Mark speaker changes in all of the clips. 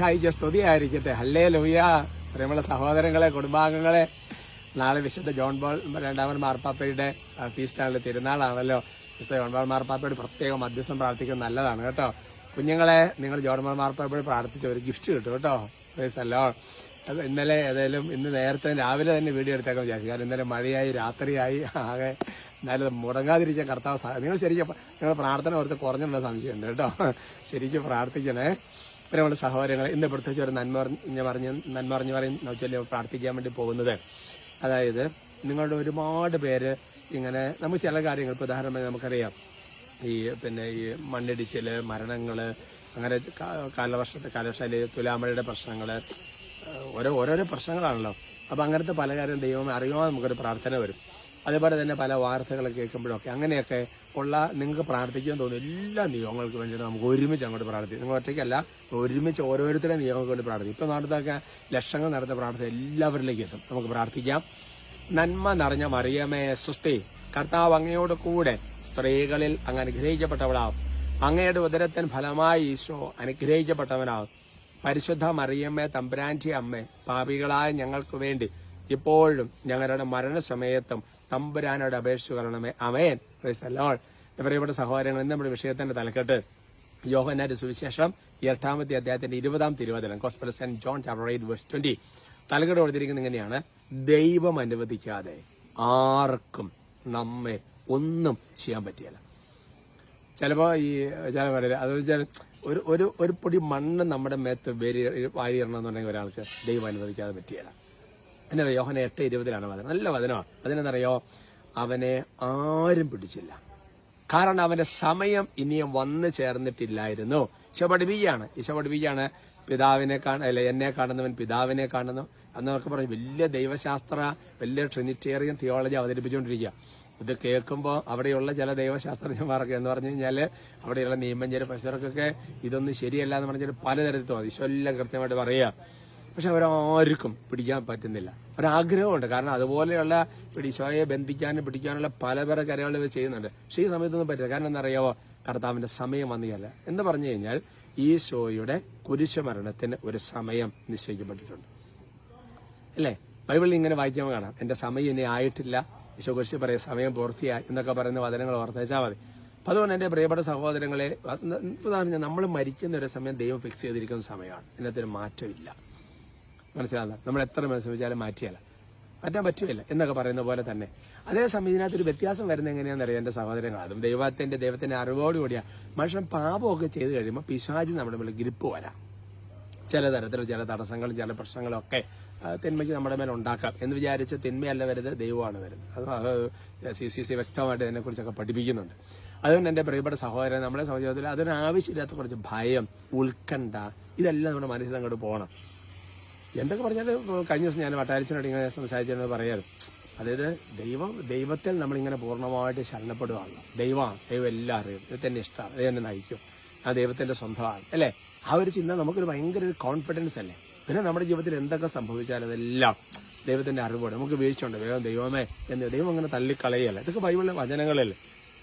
Speaker 1: ഹായിക്ക് സ്തുതിയായിരിക്കട്ടെ. ഹല്ലേ ലോയ പ്രിയമുള്ള സഹോദരങ്ങളെ കുടുംബാംഗങ്ങളെ. നാളെ വിശുദ്ധ ജോൺ ബോൾ രണ്ടാമൻ മാർപ്പാപ്പയുടെ ഫീസ്റ്റാണല്ലോ തിരുനാളാണല്ലോ. വിശുദ്ധ ജോൺ ബോൾ മാർപ്പാപ്പയുടെ പ്രത്യേകം മധ്യസ്ഥം പ്രാർത്ഥിക്കുന്നത് നല്ലതാണ് കേട്ടോ. കുഞ്ഞുങ്ങളെ നിങ്ങൾ ജോൺ ബോൾ മാർപ്പാപ്പയോട് പ്രാർത്ഥിച്ച ഒരു ഗിഫ്റ്റ് കിട്ടും കേട്ടോ. പ്രൈസല്ലോ അത് ഇന്നലെ ഏതായാലും ഇന്ന് നേരത്തെ രാവിലെ തന്നെ വീഡിയോ എടുത്തേക്കാൻ വിചാരിച്ചു. കാരണം ഇന്നലെ മഴയായി രാത്രിയായി ആകെ അത് മുടങ്ങാതിരിക്കാൻ കർത്താവ് നിങ്ങൾ ശരിക്കും നിങ്ങൾ പ്രാർത്ഥന ഓർത്ത് കുറഞ്ഞുള്ള സംശയമുണ്ട് കേട്ടോ. ശരിക്കും പ്രാർത്ഥിക്കണേ. നമ്മുടെ സഹോദരങ്ങൾ ഇന്ന് പ്രത്യേകിച്ച് ഒരു നന്മ പറഞ്ഞ് പറഞ്ഞ് പറയും പ്രാർത്ഥിക്കാൻ വേണ്ടി പോകുന്നത്. അതായത് നിങ്ങളുടെ ഒരുപാട് പേര് ഇങ്ങനെ നമുക്ക് ചില കാര്യങ്ങൾ ഇപ്പോൾ ഉദാഹരണമായി നമുക്കറിയാം. ഈ പിന്നെ ഈ മണ്ണിടിച്ചിൽ മരണങ്ങൾ അങ്ങനെ കാലവർഷത്തെ കാലവർഷയിൽ തുലാമഴയുടെ പ്രശ്നങ്ങൾ ഏഹ് ഓരോ ഓരോരോ പ്രശ്നങ്ങളാണല്ലോ. അപ്പൊ അങ്ങനത്തെ പല കാര്യം ദൈവം അറിയാതെ നമുക്കൊരു പ്രാർത്ഥന വരും. അതേപോലെ തന്നെ പല വാർത്തകളൊക്കെ കേൾക്കുമ്പോഴൊക്കെ അങ്ങനെയൊക്കെ ഉള്ള നിങ്ങൾക്ക് പ്രാർത്ഥിക്കാൻ തോന്നുന്ന എല്ലാ നിയമങ്ങൾക്ക് വേണ്ടിയിട്ട് നമുക്ക് ഒരുമിച്ച് അങ്ങോട്ട് പ്രാർത്ഥിക്കും. നിങ്ങൾ ഒറ്റയ്ക്കല്ല ഒരുമിച്ച് ഓരോരുത്തരുടെ നിയമങ്ങൾക്ക് വേണ്ടി പ്രാർത്ഥിക്കും. ഇപ്പം നടത്തൊക്കെ ലക്ഷങ്ങൾ നടത്തുന്ന പ്രാർത്ഥന എല്ലാവരിലേക്കും എത്തും. നമുക്ക് പ്രാർത്ഥിക്കാം. നന്മ നിറഞ്ഞ മറിയമേ സുസ്തി കർത്താവ് അങ്ങയോട് കൂടെ സ്ത്രീകളിൽ അങ്ങ് അനുഗ്രഹിക്കപ്പെട്ടവളാവും. അങ്ങയുടെ ഉദരത്തിന് ഫലമായി ഈശോ അനുഗ്രഹിക്കപ്പെട്ടവനാവും. പരിശുദ്ധ മറിയമ്മേ തമ്പുരാന്റി അമ്മേ പാപികളായ ഞങ്ങൾക്ക് വേണ്ടി ഇപ്പോഴും ഞങ്ങളുടെ മരണസമയത്തും തമ്പുരാനോട് അപേക്ഷ കൊള്ളണമേ. അമേൻ Lord. പ്രിയപ്പെട്ട സഹോദരങ്ങൾ ഇന്ന് നമ്മുടെ വിഷയത്തിന്റെ തലക്കെട്ട് യോഹന്നാന്റെ സുവിശേഷം എട്ടാമത്തെ അദ്ദേഹത്തിന്റെ ഇരുപതാം തിരുവചനം. Gospel saint John chapter eight verse twenty തലക്കെട്ട് കൊടുത്തിരിക്കുന്നത് ഇങ്ങനെയാണ് ദൈവം അനുവദിക്കാതെ ആർക്കും നമ്മെ ഒന്നും ചെയ്യാൻ പറ്റിയല്ല ചിലപ്പോ ഈ ചില പറയില്ല അത് ഒരു ഒരു പൊടി മണ്ണ് നമ്മുടെ മേത്ത് വേരി വാരിയിടണമെന്നുണ്ടെങ്കിൽ ഒരാൾക്ക് ദൈവം അനുവദിക്കാതെ പറ്റിയല്ല എന്നാ യോഹന എട്ട് ഇരുപതിലാണ് വചനം. നല്ല വചനമാണ്. അതിനെന്നറിയോ അവനെ ആരും പിടിച്ചില്ല. കാരണം അവന്റെ സമയം ഇനിയും വന്നു ചേർന്നിട്ടില്ലായിരുന്നു. ഈശോ പഠിപ്പിക്കുകയാണ്. പിതാവിനെ കാണ അല്ല എന്നെ കാണുന്നവൻ പിതാവിനെ കാണുന്നു. എന്നൊക്കെ പറഞ്ഞു വലിയ ദൈവശാസ്ത്ര വലിയ ട്രിനിറ്റേറിയൻ തിയോളജി അവതരിപ്പിച്ചുകൊണ്ടിരിക്കുക ഇത് കേൾക്കുമ്പോൾ അവിടെയുള്ള ചില ദൈവശാസ്ത്രജ്ഞന്മാരൊക്കെ എന്ന് പറഞ്ഞു കഴിഞ്ഞാൽ അവിടെയുള്ള നിയമജ്ഞര് പ്രൊഫസർക്കൊക്കെ ഇതൊന്നും ശരിയല്ല എന്ന് പറഞ്ഞാൽ പലതരത്തിൽ തോന്നി. ഈശോ കൃത്യമായിട്ട് പറയുക. പക്ഷെ അവരാർക്കും പിടിക്കാൻ പറ്റുന്നില്ല. ഒരാഗ്രഹമുണ്ട്. കാരണം അതുപോലെയുള്ള പിടിശോയെ ബന്ധിക്കാനും പിടിക്കാനുള്ള പല പല കാര്യങ്ങൾ ഇവർ ചെയ്യുന്നുണ്ട്. പക്ഷേ ഈ സമയത്തൊന്നും പറ്റില്ല. കാരണം എന്നറിയാവോ കർത്താവിന്റെ സമയം വന്നില്ല എന്ന് പറഞ്ഞു കഴിഞ്ഞാൽ ഈ ഷോയുടെ കുരിശുമരണത്തിന് ഒരു സമയം നിശ്ചയിക്കപ്പെട്ടിട്ടുണ്ട്. അല്ലേ? ബൈബിളിൽ ഇങ്ങനെ വായിക്കുമ്പോൾ കാണാം. എന്റെ സമയം ഇനി ആയിട്ടില്ല. ഈശോ കുരിശ് പറയും സമയം പൂർത്തിയായി എന്നൊക്കെ പറയുന്ന വചനങ്ങൾ ഓർത്തേച്ചാൽ മതി. അപ്പൊ അതുകൊണ്ട് എന്റെ പ്രിയപ്പെട്ട സഹോദരങ്ങളെ നമ്മൾ മരിക്കുന്ന ഒരു സമയം ദൈവം ഫിക്സ് ചെയ്തിരിക്കുന്ന സമയമാണ്. ഇതിനകത്തൊരു മാറ്റമില്ല. മനസ്സിലാകുന്ന നമ്മൾ എത്ര മനസ്സിലാലും മാറ്റിയല്ല മാറ്റാൻ പറ്റുകയില്ല എന്നൊക്കെ പറയുന്ന പോലെ തന്നെ. അതേസമയം ഇതിനകത്തൊരു വ്യത്യാസം വരുന്ന എങ്ങനെയാണെന്ന് അറിയാം എന്റെ സഹോദരങ്ങൾ അതും ദൈവത്തിന്റെ ദൈവത്തിന്റെ അറിവോടുകൂടിയാ മനുഷ്യൻ പാപമൊക്കെ ചെയ്ത് കഴിയുമ്പോൾ പിശാചി നമ്മുടെ മേലെ ഗ്രിപ്പ് വരാം. ചില തരത്തിലുള്ള ചില തടസ്സങ്ങളും ചില പ്രശ്നങ്ങളും ഒക്കെ തിന്മയ്ക്ക് നമ്മുടെ മേലെ ഉണ്ടാക്കാം എന്ന് വിചാരിച്ച് തിന്മയല്ല വരുന്നത് ദൈവമാണ് വരുന്നത്. അത് സി സി സി വ്യക്തമായിട്ട് ഇതിനെക്കുറിച്ചൊക്കെ പഠിപ്പിക്കുന്നുണ്ട്. അതുകൊണ്ട് എന്റെ പ്രിയപ്പെട്ട സഹോദരൻ നമ്മുടെ സഹോദരത്തിൽ അതിന് ആവശ്യമില്ലാത്ത കുറച്ച് ഭയം ഉത്കണ്ഠ ഇതെല്ലാം നമ്മുടെ മനസ്സിൽ അങ്ങോട്ട് പോകണം. എന്തൊക്കെ പറഞ്ഞാലും കഴിഞ്ഞ ദിവസം ഞാൻ വട്ടാരിച്ചനോട് ഇങ്ങനെ സംസാരിച്ചെന്ന് പറയാറ്. അതായത് ദൈവം ദൈവത്തിൽ നമ്മളിങ്ങനെ പൂർണമായിട്ട് ശരണപ്പെടുകയാണല്ലോ ദൈവമാണ്. ദൈവം എല്ലാം അറിയും ദൈവത്തിന്റെ ഇഷ്ടമാണ്. ദൈവം എന്നെ നയിക്കും. ആ ദൈവത്തിന്റെ സ്വന്തമാണ്. അല്ലേ? ആ ഒരു ചിന്ത നമുക്കൊരു ഭയങ്കര ഒരു കോൺഫിഡൻസ് അല്ലേ? പിന്നെ നമ്മുടെ ജീവിതത്തിൽ എന്തൊക്കെ സംഭവിച്ചാലും അതെല്ലാം ദൈവത്തിന്റെ അറിവോട്. നമുക്ക് വീഴ്ചയുണ്ട് വേഗം ദൈവമേ എന്ന് ദൈവം അങ്ങനെ തള്ളിക്കളയല്ല? ഇതൊക്കെ ബൈബിളിലെ വചനങ്ങളല്ലേ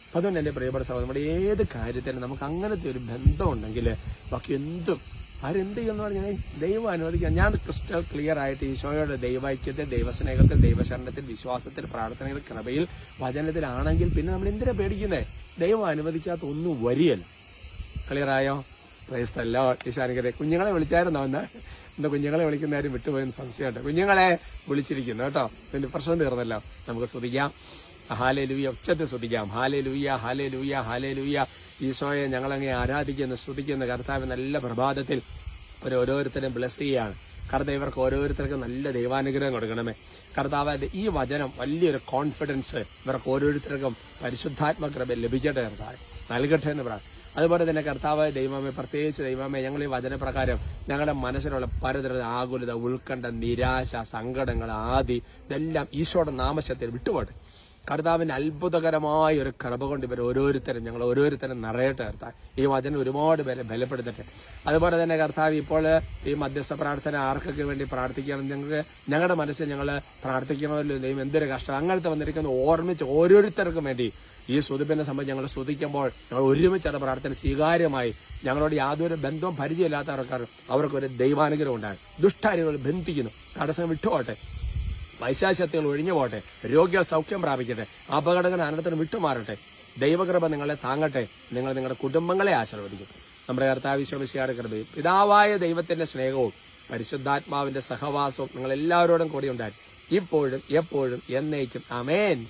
Speaker 1: അപ്പം അതുകൊണ്ട് എന്റെ പ്രിയപ്പെട്ട സഹോദരൻ നമ്മുടെ ഏത് കാര്യത്തിനും നമുക്ക് അങ്ങനത്തെ ഒരു ബന്ധമുണ്ടെങ്കിൽ ബാക്കി എന്തും ആരെന്ത് ചെയ്യുമെന്ന് പറഞ്ഞാൽ ദൈവം അനുവദിക്കുക. ഞാൻ ക്രിസ്റ്റൽ ക്ലിയർ ആയിട്ട് ഈശോയുടെ ദൈവൈക്യത്തിൽ ദൈവസ്നേഹത്തിൽ ദൈവശരണത്തിൽ വിശ്വാസത്തിൽ പ്രാർത്ഥനയിൽ കൃപയിൽ വചനത്തിലാണെങ്കിൽ പിന്നെ നമ്മൾ എന്തിനാ പേടിക്കുന്നേ? ദൈവം അനുവദിക്കാത്ത ഒന്നും വരിയല്ല ക്ലിയർ ആയോ? പ്രൈസ്തല്ലോ കുഞ്ഞുങ്ങളെ വിളിച്ചായിരുന്നോ എന്ന് എന്താ കുഞ്ഞുങ്ങളെ വിളിക്കുന്നവരും വിട്ടുപോയെന്ന് സംശയമുണ്ട്. കുഞ്ഞുങ്ങളെ വിളിച്ചിരിക്കുന്നു കേട്ടോ. ഇതിന്റെ പ്രശ്നം തീർന്നല്ലോ. നമുക്ക് സ്തുതിക്കാം. ഹാലേ ലൂയ ഉച്ചത്തിൽ സ്തുതിക്കാം ഹാലേ ലൂയ ഹാലേ ലൂയ ഹാലേ ലൂയ ഈശോയെ ഞങ്ങളങ്ങെ ആരാധിക്കുന്ന സ്തുതിക്കുന്ന. കർത്താവ് നല്ല പ്രഭാതത്തിൽ ഓരോരുത്തരും ബ്ലസ് ചെയ്യുകയാണ്. കർത്താവ് ഇവർക്ക് ഓരോരുത്തർക്കും നല്ല ദൈവാനുഗ്രഹം കൊടുക്കണമേ. കർത്താവ് ഈ വചനം വലിയൊരു കോൺഫിഡൻസ് ഇവർക്ക് ഓരോരുത്തർക്കും പരിശുദ്ധാത്മ കൃപ ലഭിക്കട്ടെ കർത്താവ്. നൽകട്ടെ എന്ന് പറയാം അതുപോലെ തന്നെ കർത്താവ് ദൈവമേ പ്രത്യേകിച്ച് ദൈവമേ ഞങ്ങൾ ഈ വചനപ്രകാരം ഞങ്ങളുടെ മനസ്സിലുള്ള പലതരം ആകുലത ഉത്കണ്ഠ നിരാശ സങ്കടങ്ങൾ ആദി ഇതെല്ലാം ഈശോയുടെ നാമശത്തിൽ വിട്ടുപോട്ടെ കർത്താവിന്റെ അത്ഭുതകരമായ ഒരു കൃപ കൊണ്ട് ഇവർ ഓരോരുത്തരും ഞങ്ങൾ ഓരോരുത്തരും നിറയട്ടെ കർത്താവ് ഈ വചനം ഒരുപാട് പേരെ ബലപ്പെടുത്തട്ടെ. അതുപോലെ തന്നെ കർത്താവ് ഇപ്പോൾ ഈ മധ്യസ്ഥ പ്രാർത്ഥന ആർക്കൊക്കെ വേണ്ടി പ്രാർത്ഥിക്കണം ഞങ്ങൾക്ക് ഞങ്ങളുടെ മനസ്സിൽ ഞങ്ങൾ പ്രാർത്ഥിക്കണമല്ലോ ദൈവം എന്തൊരു കഷ്ടം. അങ്ങനത്തെ വന്നിരിക്കുന്ന ഓർമ്മിച്ച് ഓരോരുത്തർക്കും വേണ്ടി ഈ സ്തുതിപ്പിനെ സംബന്ധിച്ച് ഞങ്ങൾ സ്തുതിക്കുമ്പോൾ ഞങ്ങൾ ഒരുമിച്ചുള്ള പ്രാർത്ഥന സ്വീകാര്യമായി ഞങ്ങളോട് യാതൊരു ബന്ധവും പരിചയമില്ലാത്തവർക്കാർ അവർക്കൊരു ദൈവാനുഗ്രഹം ഉണ്ടാകും. ദുഷ്ടാരികൾ ബന്ധിക്കുന്നു. തടസ്സം വിട്ടുപോട്ടെ വൈശാശക്തികൾ ഒഴിഞ്ഞു പോട്ടെ രോഗികൾ സൗഖ്യം പ്രാപിക്കട്ടെ. അപകടങ്ങൾ അനന്തരം വിട്ടുമാറട്ടെ. ദൈവകൃപ നിങ്ങളെ താങ്ങട്ടെ. നിങ്ങൾ നിങ്ങളുടെ കുടുംബങ്ങളെ ആശീർവദിക്കും. നമ്മുടെ കർത്താവിശ്വമിശിയാട് കൃപയും പിതാവായ ദൈവത്തിന്റെ സ്നേഹവും പരിശുദ്ധാത്മാവിന്റെ സഹവാസവും നിങ്ങൾ എല്ലാവരോടും കൂടി ഉണ്ടായി ഇപ്പോഴും എപ്പോഴും എന്നേക്കും. അമേൻ